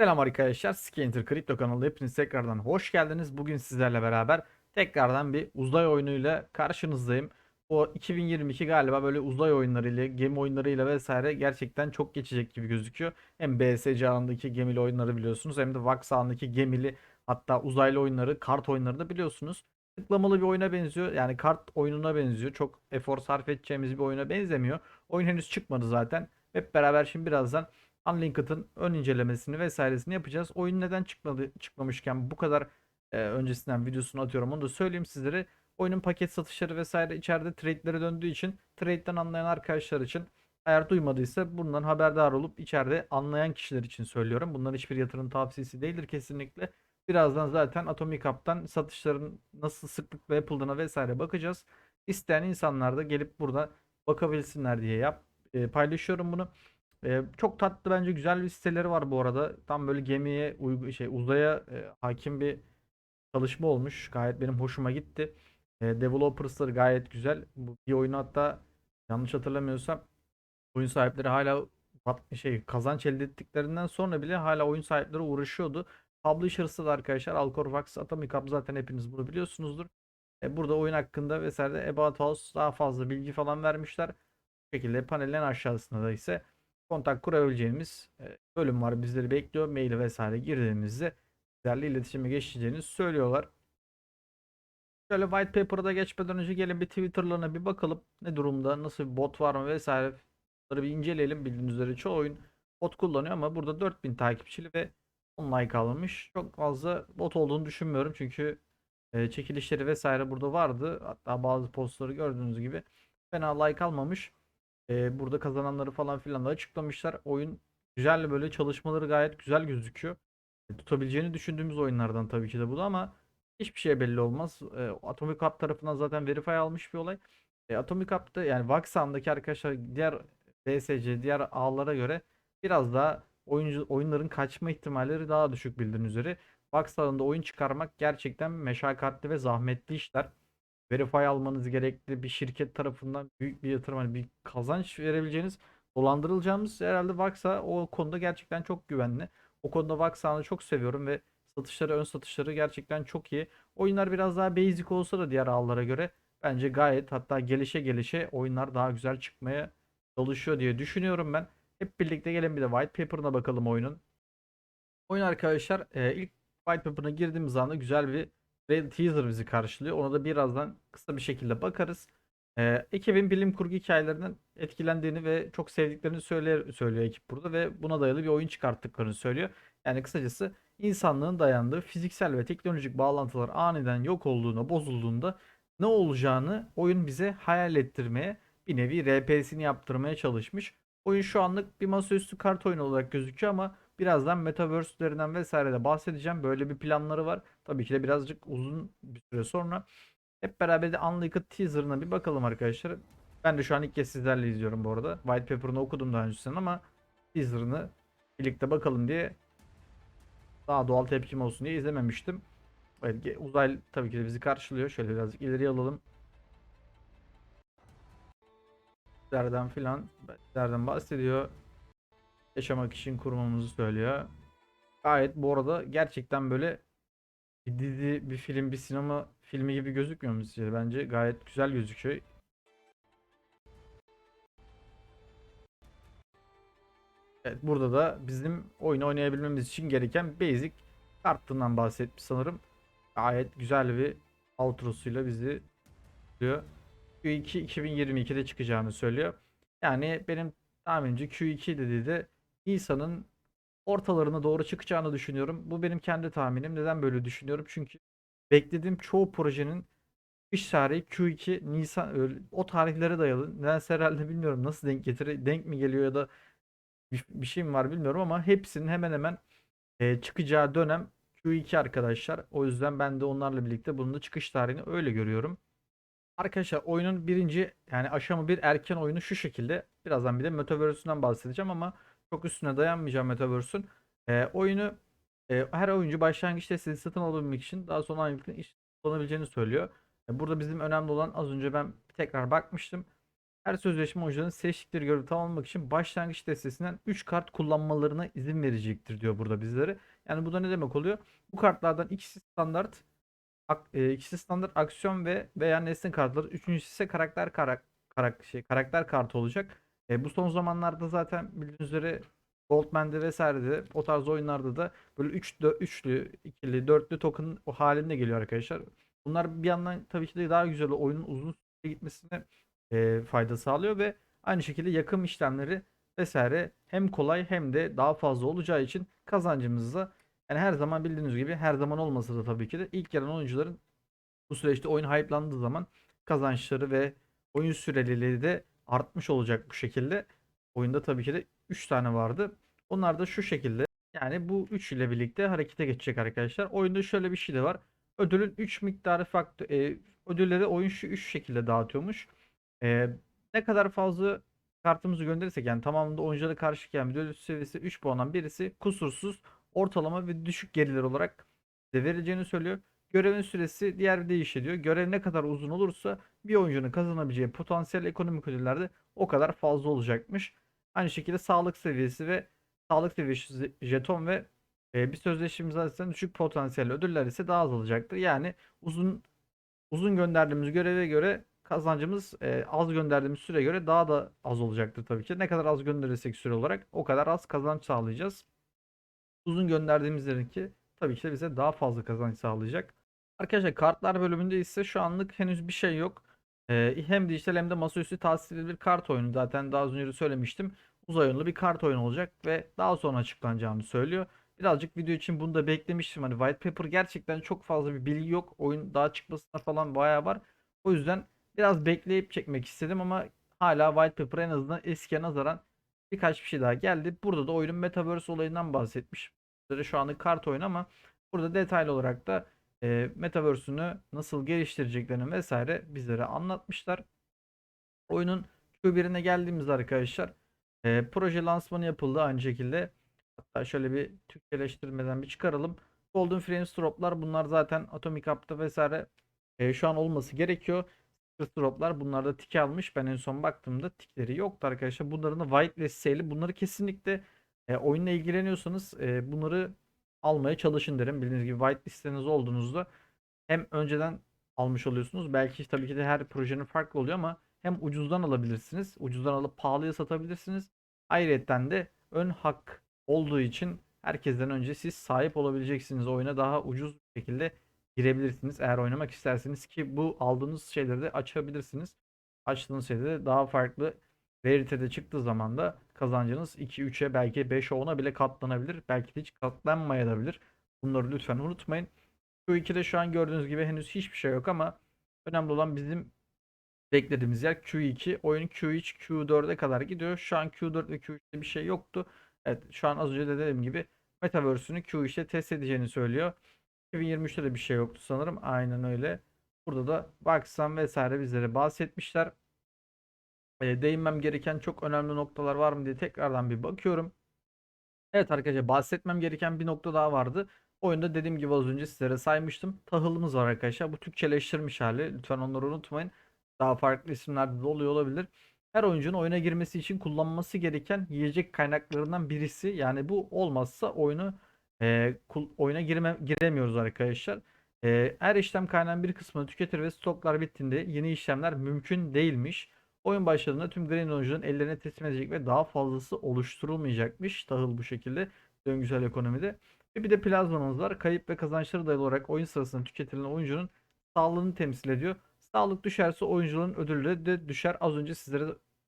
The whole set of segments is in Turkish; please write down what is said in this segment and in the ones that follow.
Selam arkadaşlar. Skinter Kripto kanalı hepiniz tekrardan hoş geldiniz. Bugün sizlerle beraber tekrardan bir uzay oyunuyla karşınızdayım. O 2022 galiba böyle uzay oyunlarıyla, gemi oyunlarıyla vesaire gerçekten çok geçecek gibi gözüküyor. Hem BSC ağındaki gemili oyunları biliyorsunuz hem de Vax ağındaki gemili hatta uzaylı oyunları, kart oyunları da biliyorsunuz. Tıklamalı bir oyuna benziyor. Yani kart oyununa benziyor. Çok efor sarf edeceğimiz bir oyuna benzemiyor. Oyun henüz çıkmadı zaten. Hep beraber şimdi birazdan Unlinked'ın ön incelemesini vesairesini yapacağız. Oyun neden çıkmadı çıkmamışken bu kadar e, öncesinden videosunu atıyorum onu da söyleyeyim sizlere. Oyunun paket satışları vesaire içeride trade'lere döndüğü için trade'den anlayan arkadaşlar için eğer duymadıysa bundan haberdar olup içeride anlayan kişiler için söylüyorum. Bunların hiçbir yatırım tavsiyesi değildir kesinlikle. Birazdan zaten Atomic Hub'dan satışların nasıl sıklıkla yapıldığına vesaire bakacağız. İsteyen insanlar da gelip burada bakabilsinler diye yap e, paylaşıyorum bunu. Ee, çok tatlı bence güzel bir siteleri var bu arada. Tam böyle gemiye uygun şey uzaya e, hakim bir çalışma olmuş. Gayet benim hoşuma gitti. E, developers'ları gayet güzel. Bu bir oyunu hatta yanlış hatırlamıyorsam oyun sahipleri hala şey kazanç elde ettiklerinden sonra bile hala oyun sahipleri uğraşıyordu. Publisher'sı da arkadaşlar Alcor Vax Atomic Hub zaten hepiniz bunu biliyorsunuzdur. E, burada oyun hakkında vesaire de About Us daha fazla bilgi falan vermişler. Bu şekilde panelin aşağısında da ise kontak kurabileceğimiz e, bölüm var. Bizleri bekliyor. Mail vesaire girdiğimizde bizlerle iletişime geçeceğini söylüyorlar. Şöyle white paper'a da geçmeden önce gelin bir Twitter'larına bir bakalım. Ne durumda? Nasıl bir bot var mı vesaire. Bunları bir inceleyelim. Bildiğiniz üzere çoğu oyun bot kullanıyor ama burada 4000 takipçili ve 10 like alınmış. Çok fazla bot olduğunu düşünmüyorum. Çünkü e, çekilişleri vesaire burada vardı. Hatta bazı postları gördüğünüz gibi fena like almamış. Ee, burada kazananları falan filan da açıklamışlar. Oyun güzel böyle çalışmaları gayet güzel gözüküyor. E, Tutabileceğini düşündüğümüz oyunlardan tabii ki de bu da ama hiçbir şey belli olmaz. E, Atomic Hub tarafından zaten verify almış bir olay. E, Atomic Hub'da yani Vaxan'daki arkadaşlar diğer BSC, diğer ağlara göre biraz daha oyuncu oyunların kaçma ihtimalleri daha düşük bildiğiniz üzere. Vaxan'da oyun çıkarmak gerçekten meşakkatli ve zahmetli işler verify almanız gerekli bir şirket tarafından büyük bir yatırım hani bir kazanç verebileceğiniz dolandırılacağımız herhalde Vaxa o konuda gerçekten çok güvenli. O konuda Vaxa'nı çok seviyorum ve satışları ön satışları gerçekten çok iyi. Oyunlar biraz daha basic olsa da diğer ağlara göre bence gayet hatta gelişe gelişe oyunlar daha güzel çıkmaya çalışıyor diye düşünüyorum ben. Hep birlikte gelin bir de white paper'ına bakalım oyunun. Oyun arkadaşlar e, ilk white paper'ına girdiğimiz anda güzel bir ve teaser bizi karşılıyor. Ona da birazdan kısa bir şekilde bakarız. Ee, ekibin bilim kurgu hikayelerinden etkilendiğini ve çok sevdiklerini söyle, söylüyor ekip burada ve buna dayalı bir oyun çıkarttıklarını söylüyor. Yani kısacası insanlığın dayandığı fiziksel ve teknolojik bağlantılar aniden yok olduğunda, bozulduğunda ne olacağını oyun bize hayal ettirmeye, bir nevi RP'sini yaptırmaya çalışmış. Oyun şu anlık bir masaüstü kart oyunu olarak gözüküyor ama birazdan Metaverse'lerinden vesaire de bahsedeceğim. Böyle bir planları var. Tabii ki de birazcık uzun bir süre sonra. Hep beraber de Unleaked teaser'ına bir bakalım arkadaşlar. Ben de şu an ilk kez sizlerle izliyorum bu arada. White Paper'ını okudum daha öncesinden ama teaser'ını birlikte bakalım diye daha doğal tepkim olsun diye izlememiştim. Ge- uzay tabii ki de bizi karşılıyor. Şöyle birazcık ileri alalım. Bizlerden filan bizlerden bahsediyor. Yaşamak için kurmamızı söylüyor. Gayet bu arada gerçekten böyle bir dizi, bir film, bir sinema filmi gibi gözükmüyor mu sizce? Bence gayet güzel gözüküyor. Evet, burada da bizim oyunu oynayabilmemiz için gereken basic kartından bahsetmiş sanırım. Gayet güzel bir outro'suyla bizi diyor. Q2 2022'de çıkacağını söylüyor. Yani benim tahminimce Q2 dediği de Nisan'ın ortalarına doğru çıkacağını düşünüyorum. Bu benim kendi tahminim. Neden böyle düşünüyorum? Çünkü beklediğim çoğu projenin iş tarihi Q2 Nisan o tarihlere dayalı. Nedense herhalde bilmiyorum nasıl denk getire denk mi geliyor ya da bir, bir şey mi var bilmiyorum ama hepsinin hemen hemen e, çıkacağı dönem Q2 arkadaşlar. O yüzden ben de onlarla birlikte bunun da çıkış tarihini öyle görüyorum. Arkadaşlar oyunun birinci yani aşama bir erken oyunu şu şekilde. Birazdan bir de Metaverse'ünden bahsedeceğim ama çok üstüne dayanmayacağım Metaverse'ün. Ee, oyunu e, her oyuncu başlangıçta desteği satın alabilmek için daha sonra aynı iş kullanabileceğini söylüyor. E, burada bizim önemli olan az önce ben tekrar bakmıştım. Her sözleşme oyuncuların seçtikleri görevi tamamlamak için başlangıç destesinden 3 kart kullanmalarına izin verecektir diyor burada bizlere. Yani bu da ne demek oluyor? Bu kartlardan ikisi standart e, ikisi standart aksiyon ve veya nesne kartları. Üçüncüsü ise karakter karak, karak şey karakter kartı olacak. E, bu son zamanlarda zaten bildiğiniz üzere Goldman'de vesairede o tarz oyunlarda da böyle 3 üçlü, ikili, dörtlü token o halinde geliyor arkadaşlar. Bunlar bir yandan tabii ki de daha güzel oyunun uzun süre gitmesine e, fayda sağlıyor ve aynı şekilde yakım işlemleri vesaire hem kolay hem de daha fazla olacağı için kazancımızı da yani her zaman bildiğiniz gibi her zaman olmasa da tabii ki de ilk gelen oyuncuların bu süreçte oyun hype'landığı zaman kazançları ve oyun süreliliği de artmış olacak bu şekilde. Oyunda tabii ki de 3 tane vardı. Onlar da şu şekilde. Yani bu 3 ile birlikte harekete geçecek arkadaşlar. Oyunda şöyle bir şey de var. Ödülün 3 miktarı farklı. E, ödülleri oyun şu 3 şekilde dağıtıyormuş. E, ne kadar fazla kartımızı gönderirsek yani tamamında oyunculara karşı gelen ödül seviyesi 3 puandan birisi kusursuz ortalama ve düşük geriler olarak size verileceğini söylüyor. Görevin süresi diğer bir değişiyor diyor. Görev ne kadar uzun olursa bir oyuncunun kazanabileceği potansiyel ekonomik ödüller de o kadar fazla olacakmış. Aynı şekilde sağlık seviyesi ve sağlık seviyesi jeton ve e, bir sözleşme imzasından düşük potansiyel ödüller ise daha az olacaktır. Yani uzun uzun gönderdiğimiz göreve göre kazancımız e, az gönderdiğimiz süre göre daha da az olacaktır tabii ki. Ne kadar az gönderirsek süre olarak o kadar az kazanç sağlayacağız. Uzun gönderdiğimizdeki tabii ki de bize daha fazla kazanç sağlayacak. Arkadaşlar kartlar bölümünde ise şu anlık henüz bir şey yok. Ee, hem dijital hem de masaüstü tahsili bir kart oyunu. Zaten daha az önce de söylemiştim. Uzay oyunlu bir kart oyunu olacak ve daha sonra açıklanacağını söylüyor. Birazcık video için bunu da beklemiştim. Hani White Paper gerçekten çok fazla bir bilgi yok. Oyun daha çıkmasına falan bayağı var. O yüzden biraz bekleyip çekmek istedim ama hala White Paper en azından eskiye nazaran birkaç bir şey daha geldi. Burada da oyunun Metaverse olayından bahsetmiş. Şu anlık kart oyunu ama burada detaylı olarak da e, Metaverse'ünü nasıl geliştireceklerini vesaire bizlere anlatmışlar. Oyunun Q1'ine geldiğimizde arkadaşlar e, proje lansmanı yapıldı aynı şekilde. Hatta şöyle bir Türkçeleştirmeden bir çıkaralım. Golden Frames droplar bunlar zaten Atomic Up'ta vesaire e, şu an olması gerekiyor. Secret droplar bunlarda tik almış. Ben en son baktığımda tikleri yoktu arkadaşlar. Bunların da whitelist sale'i bunları kesinlikle e, oyunla ilgileniyorsanız e, bunları almaya çalışın derim. Bildiğiniz gibi whitelist'iniz olduğunuzda hem önceden almış oluyorsunuz. Belki tabii ki de her projenin farklı oluyor ama hem ucuzdan alabilirsiniz. Ucuzdan alıp pahalıya satabilirsiniz. Ayrıca de ön hak olduğu için herkesten önce siz sahip olabileceksiniz. Oyuna daha ucuz bir şekilde girebilirsiniz. Eğer oynamak isterseniz ki bu aldığınız şeyleri de açabilirsiniz. Açtığınız şeyde de daha farklı realitede çıktığı zaman da kazancınız 2, 3'e belki 5'e 10'a bile katlanabilir. Belki de hiç katlanmayabilir. Bunları lütfen unutmayın. Q2'de şu an gördüğünüz gibi henüz hiçbir şey yok ama önemli olan bizim beklediğimiz yer Q2. Oyun Q3, Q4'e kadar gidiyor. Şu an Q4 ve Q3'te bir şey yoktu. Evet şu an az önce de dediğim gibi Metaverse'ünü Q3'te test edeceğini söylüyor. 2023'te de bir şey yoktu sanırım. Aynen öyle. Burada da Baksan vesaire bizlere bahsetmişler. E, değinmem gereken çok önemli noktalar var mı diye tekrardan bir bakıyorum. Evet arkadaşlar bahsetmem gereken bir nokta daha vardı. Oyunda dediğim gibi az önce sizlere saymıştım. Tahılımız var arkadaşlar. Bu Türkçeleştirilmiş hali. Lütfen onları unutmayın. Daha farklı isimlerde de oluyor olabilir. Her oyuncunun oyuna girmesi için kullanması gereken yiyecek kaynaklarından birisi. Yani bu olmazsa oyunu e, oyuna girme, giremiyoruz arkadaşlar. E, her işlem kaynağının bir kısmını tüketir ve stoklar bittiğinde yeni işlemler mümkün değilmiş. Oyun başladığında tüm Green oyuncuların ellerine teslim edecek ve daha fazlası oluşturulmayacakmış. Tahıl bu şekilde döngüsel ekonomide. Ve bir de plazmamız var. Kayıp ve kazançları dayalı olarak oyun sırasında tüketilen oyuncunun sağlığını temsil ediyor. Sağlık düşerse oyuncuların ödülleri de düşer. Az önce sizlere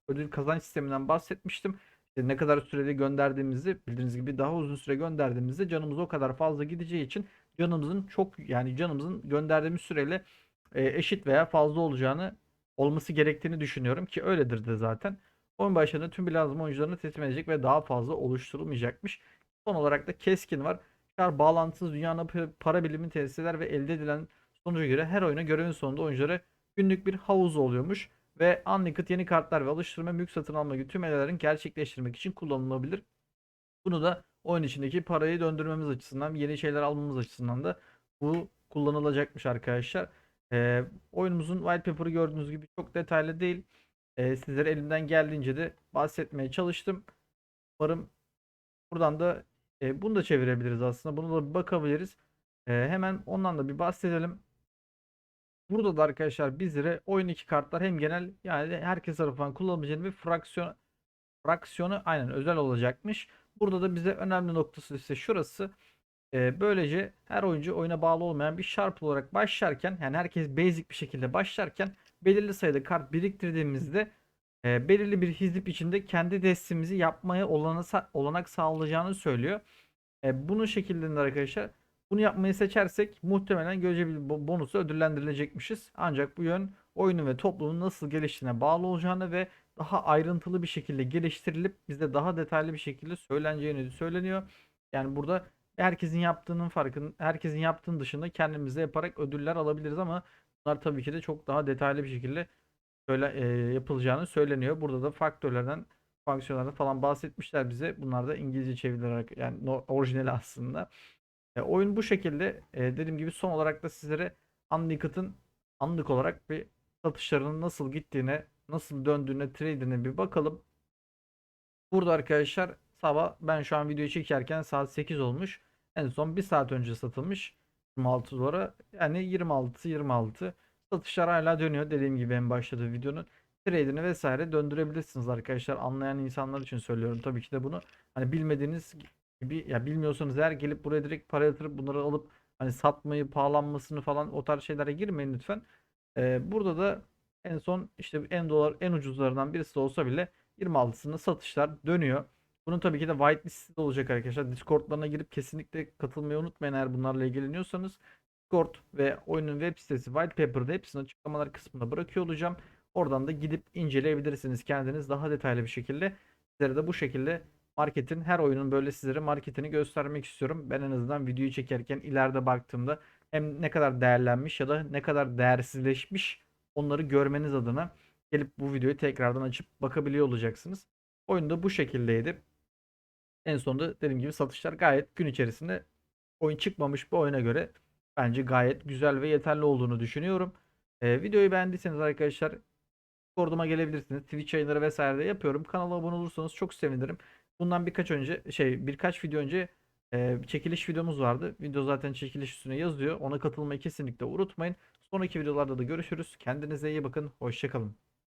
ödül kazanç sisteminden bahsetmiştim. İşte ne kadar sürede gönderdiğimizi bildiğiniz gibi daha uzun süre gönderdiğimizde canımız o kadar fazla gideceği için canımızın çok yani canımızın gönderdiğimiz süreyle e, eşit veya fazla olacağını olması gerektiğini düşünüyorum ki öyledir de zaten. Oyun başlarında tüm lazım oyuncularını teslim edecek ve daha fazla oluşturulmayacakmış. Son olarak da keskin var. Kar bağlantısız dünyanın pa- para birimini tesis eder ve elde edilen sonuca göre her oyuna görevin sonunda oyunculara günlük bir havuz oluyormuş. Ve unlimited yeni kartlar ve alıştırma mülk satın alma gibi tüm eylelerin gerçekleştirmek için kullanılabilir. Bunu da oyun içindeki parayı döndürmemiz açısından, yeni şeyler almamız açısından da bu kullanılacakmış arkadaşlar. Ee, oyunumuzun white paper'ı gördüğünüz gibi çok detaylı değil. e, sizlere elimden geldiğince de bahsetmeye çalıştım. Umarım buradan da e, bunu da çevirebiliriz aslında. Bunu da bakabiliriz. E, hemen ondan da bir bahsedelim. Burada da arkadaşlar bizlere oyun iki kartlar hem genel yani herkes tarafından kullanılabileceğini bir fraksiyon fraksiyonu aynen özel olacakmış. Burada da bize önemli noktası ise şurası. Ee, böylece her oyuncu oyuna bağlı olmayan bir Sharp olarak başlarken yani herkes basic bir şekilde başlarken belirli sayıda kart biriktirdiğimizde e, belirli bir hizip içinde kendi destemizi yapmaya olana, olanak sağlayacağını söylüyor. E, bunun şekilde arkadaşlar bunu yapmayı seçersek muhtemelen görece bir bo- bonusu ödüllendirilecekmişiz. Ancak bu yön oyunun ve toplumun nasıl geliştiğine bağlı olacağını ve daha ayrıntılı bir şekilde geliştirilip bize daha detaylı bir şekilde söyleneceğini söyleniyor. Yani burada herkesin yaptığının farkın herkesin yaptığının dışında kendimize yaparak ödüller alabiliriz ama bunlar tabii ki de çok daha detaylı bir şekilde böyle e, yapılacağını söyleniyor. Burada da faktörlerden fonksiyonlardan falan bahsetmişler bize. Bunlar da İngilizce çevirilerek yani orijinali aslında. E, oyun bu şekilde. E, dediğim gibi son olarak da sizlere Unlicked'ın anlık olarak bir satışlarının nasıl gittiğine, nasıl döndüğüne, trade'ine bir bakalım. Burada arkadaşlar sabah ben şu an videoyu çekerken saat 8 olmuş. En son 1 saat önce satılmış. 26 dolara. Yani 26 26 satışlar hala dönüyor. Dediğim gibi en başladığı videonun trade'ini vesaire döndürebilirsiniz arkadaşlar. Anlayan insanlar için söylüyorum tabii ki de bunu. Hani bilmediğiniz gibi ya bilmiyorsanız eğer gelip buraya direkt para yatırıp bunları alıp hani satmayı, pahalanmasını falan o tarz şeylere girmeyin lütfen. Ee, burada da en son işte en dolar en ucuzlarından birisi olsa bile 26'sında satışlar dönüyor. Bunun tabii ki de whitelist de olacak arkadaşlar. Discord'larına girip kesinlikle katılmayı unutmayın eğer bunlarla ilgileniyorsanız. Discord ve oyunun web sitesi white paper'da hepsini açıklamalar kısmına bırakıyor olacağım. Oradan da gidip inceleyebilirsiniz kendiniz daha detaylı bir şekilde. Sizlere de bu şekilde marketin her oyunun böyle sizlere marketini göstermek istiyorum. Ben en azından videoyu çekerken ileride baktığımda hem ne kadar değerlenmiş ya da ne kadar değersizleşmiş onları görmeniz adına gelip bu videoyu tekrardan açıp bakabiliyor olacaksınız. Oyun da bu şekildeydi. En sonunda dediğim gibi satışlar gayet gün içerisinde oyun çıkmamış bir oyuna göre bence gayet güzel ve yeterli olduğunu düşünüyorum. Ee, videoyu beğendiyseniz arkadaşlar Discord'uma gelebilirsiniz. Twitch yayınları vesaire de yapıyorum. Kanala abone olursanız çok sevinirim. Bundan birkaç önce şey birkaç video önce e, çekiliş videomuz vardı. Video zaten çekiliş üstüne yazıyor. Ona katılmayı kesinlikle unutmayın. Sonraki videolarda da görüşürüz. Kendinize iyi bakın. Hoşçakalın.